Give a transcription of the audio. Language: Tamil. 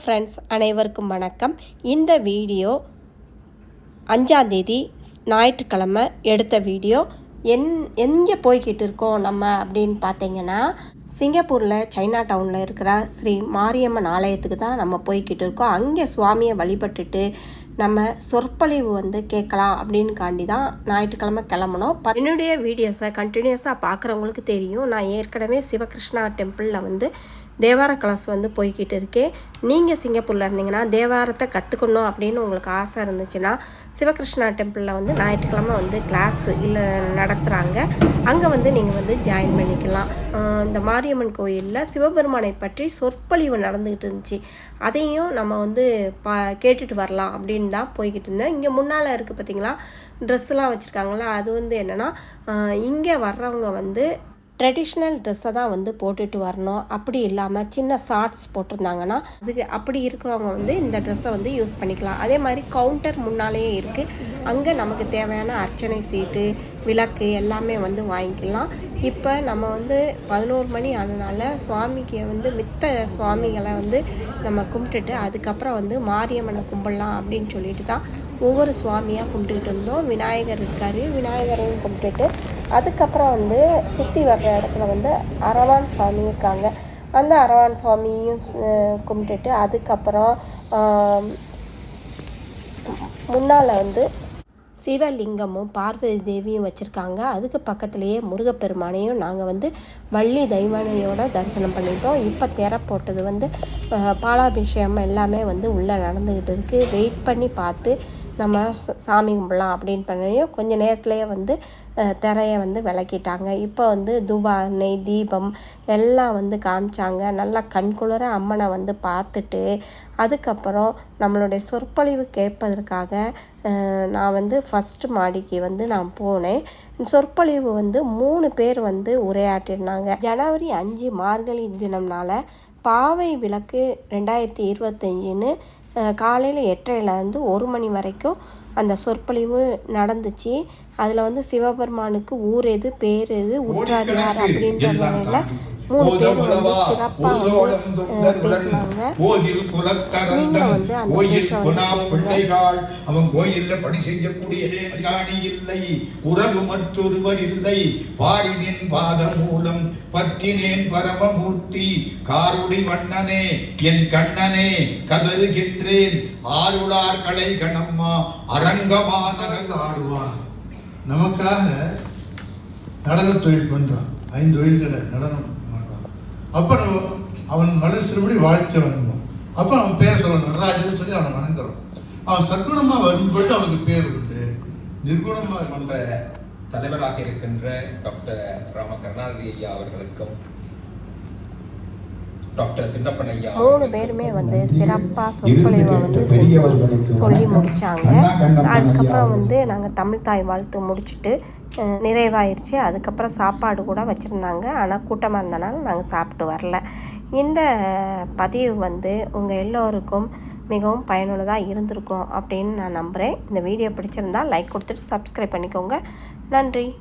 ஃப்ரெண்ட்ஸ் அனைவருக்கும் வணக்கம். இந்த வீடியோ அஞ்சாந்தேதி ஞாயிற்றுக்கிழமை எடுத்த வீடியோ. என் எங்கே போய்கிட்டு இருக்கோம் நம்ம அப்படின்னு பார்த்தீங்கன்னா சிங்கப்பூரில் சைனா டவுனில் இருக்கிற ஸ்ரீ மாரியம்மன் ஆலயத்துக்கு தான் நம்ம போய்கிட்டு இருக்கோம். அங்கே சுவாமியை வழிபட்டுட்டு நம்ம சொற்பொழிவு வந்து கேட்கலாம் அப்படின்னு காண்டி தான் ஞாயிற்றுக்கிழமை கிளம்பணும் என்னுடைய வீடியோஸை கண்டினியூஸாக பார்க்குறவங்களுக்கு தெரியும். நான் ஏற்கனவே சிவகிருஷ்ணா டெம்பிளில் வந்து தேவார கிளாஸ் வந்து போய்கிட்டு இருக்கேன் நீங்கள் சிங்கப்பூரில் இருந்தீங்கன்னா தேவாரத்தை கற்றுக்கணும் அப்படின்னு உங்களுக்கு ஆசை இருந்துச்சுன்னா சிவகிருஷ்ணா டெம்பிளில் வந்து ஞாயிற்றுக்கிழமை வந்து கிளாஸ் இல்லை நடத்துகிறாங்க அங்கே வந்து நீங்கள் வந்து ஜாயின் பண்ணிக்கலாம். இந்த மாரியம்மன் கோயிலில் சிவபெருமானை பற்றி சொற்பொழிவு நடந்துக்கிட்டு இருந்துச்சு. அதையும் நம்ம வந்து பா கேட்டுட்டு வரலாம் அப்படின்னு தான் போய்கிட்டு இருந்தேன். இங்கே முன்னால் இருக்குது பார்த்தீங்களா ட்ரெஸ்ஸெலாம் வச்சுருக்காங்களா அது வந்து என்னென்னா இங்கே வர்றவங்க வந்து ட்ரெடிஷ்னல் ட்ரெஸ்ஸை தான் வந்து போட்டுட்டு வரணும். அப்படி இல்லாமல் சின்ன ஷார்ட்ஸ் போட்டிருந்தாங்கன்னா அதுக்கு அப்படி இருக்கிறவங்க வந்து இந்த ட்ரெஸ்ஸை வந்து யூஸ் பண்ணிக்கலாம். அதே மாதிரி கவுண்டர் முன்னாலேயே இருக்குது அங்கே நமக்கு தேவையான அர்ச்சனை சீட்டு விளக்கு எல்லாமே வந்து வாங்கிக்கலாம். இப்போ நம்ம வந்து பதினோரு மணி ஆனனால சுவாமிக்கு வந்து மித்த சுவாமிகளை வந்து நம்ம கும்பிட்டுட்டு அதுக்கப்புறம் வந்து மாரியம்மனை கும்பிடலாம் அப்படின்னு சொல்லிட்டு தான் ஒவ்வொரு சுவாமியாக கும்பிட்டுக்கிட்டு இருந்தோம். விநாயகர் இருக்கார். விநாயகரையும் கும்பிட்டுட்டு அதுக்கப்புறம் வந்து சுற்றி வர்ற இடத்துல வந்து அரவான் சாமி இருக்காங்க. அந்த அரவான் சுவாமியும் கும்பிட்டுட்டு அதுக்கப்புறம் முன்னால் வந்து சிவலிங்கமும் பார்வதி தேவியும் வச்சுருக்காங்க. அதுக்கு பக்கத்துலேயே முருகப்பெருமானையும் நாங்கள் வந்து வள்ளி தெய்வானையோட தரிசனம் பண்ணிட்டோம் இப்போ திற போட்டது வந்து பாலாபிஷேகம் எல்லாமே வந்து உள்ளே நடந்துக்கிட்டு இருக்குது வெயிட் பண்ணி பார்த்து நம்ம சாமி கும்பிடலாம் அப்படின்னு பண்ணியும் கொஞ்ச நேரத்துலேயே வந்து திரையை வந்து விளக்கிட்டாங்க. இப்போ வந்து துபா நெய் தீபம் எல்லாம் வந்து காமிச்சாங்க. நல்லா கண்குளிர அம்மனை வந்து பார்த்துட்டு அதுக்கப்புறம் நம்மளுடைய சொற்பொழிவு கேட்பதற்காக நான் வந்து ஃபஸ்ட்டு மாடிக்கு வந்து நான் போனேன். சொற்பொழிவு வந்து மூணு பேர் வந்து உரையாற்றினாங்க. ஜனவரி அஞ்சு மார்கழி தினம்னால பாவை விளக்கு ரெண்டாயிரத்தி இருபத்தஞ்சின்னு காலையில் எட்டரைலேருந்து ஒரு மணி வரைக்கும் அந்த சொற்பொழிவு நடந்துச்சு. அதில் வந்து சிவபெருமானுக்கு ஊர் எது பேர் எது உற்றார் யார் அப்படின்ற முறையில் மூணு பேர் வந்து சிறப்பாக வந்து பேசினாங்க நீங்களும் வந்து அந்த பேச்சை வந்து அவன் கோயில்ல பணி செய்யக்கூடிய அதிகாரி இல்லை. உறவு மற்றொருவர் இல்லை. பாடினேன் பாத மூலம் பற்றினேன் பரமமூர்த்தி. காருடி வண்ணனே என் கண்ணனே கதறுகின்றேன். ஆருளார் கடை கணம்மா அரங்கமான ஆடுவார் நமக்காக நடன தொழில் பண்றான். ஐந்து தொழில்களை நடனம். அப்ப நம்ம அவன் மனசுபடி வாழ்த்து வணங்குவோம் அப்ப அவன் பேர் சொல்ல நடராஜன் சொல்லி அவனை வணங்குறோம். அவன் சற்குணமா வரும்போது அவனுக்கு பேர் உண்டு. நிர்குணமா மன்ற தலைவராக இருக்கின்ற டாக்டர் ராம கருணாநிதி ஐயா அவர்களுக்கும் மூணு பேருமே வந்து சிறப்பாக சொற்பொழிவை வந்து செஞ்சு சொல்லி முடித்தாங்க அதுக்கப்புறம் வந்து நாங்கள் தமிழ் தாய் வாழ்த்து முடிச்சுட்டு நிறைவாயிருச்சு. அதுக்கப்புறம் சாப்பாடு கூட வச்சுருந்தாங்க. ஆனால் கூட்டமாக இருந்தனால நாங்கள் சாப்பிட்டு வரல. இந்த பதிவு வந்து உங்கள் எல்லோருக்கும் மிகவும் பயனுள்ளதாக இருந்திருக்கும் அப்படின்னு நான் நம்புகிறேன் இந்த வீடியோ பிடிச்சிருந்தா லைக் கொடுத்துட்டு சப்ஸ்கிரைப் பண்ணிக்கோங்க. நன்றி.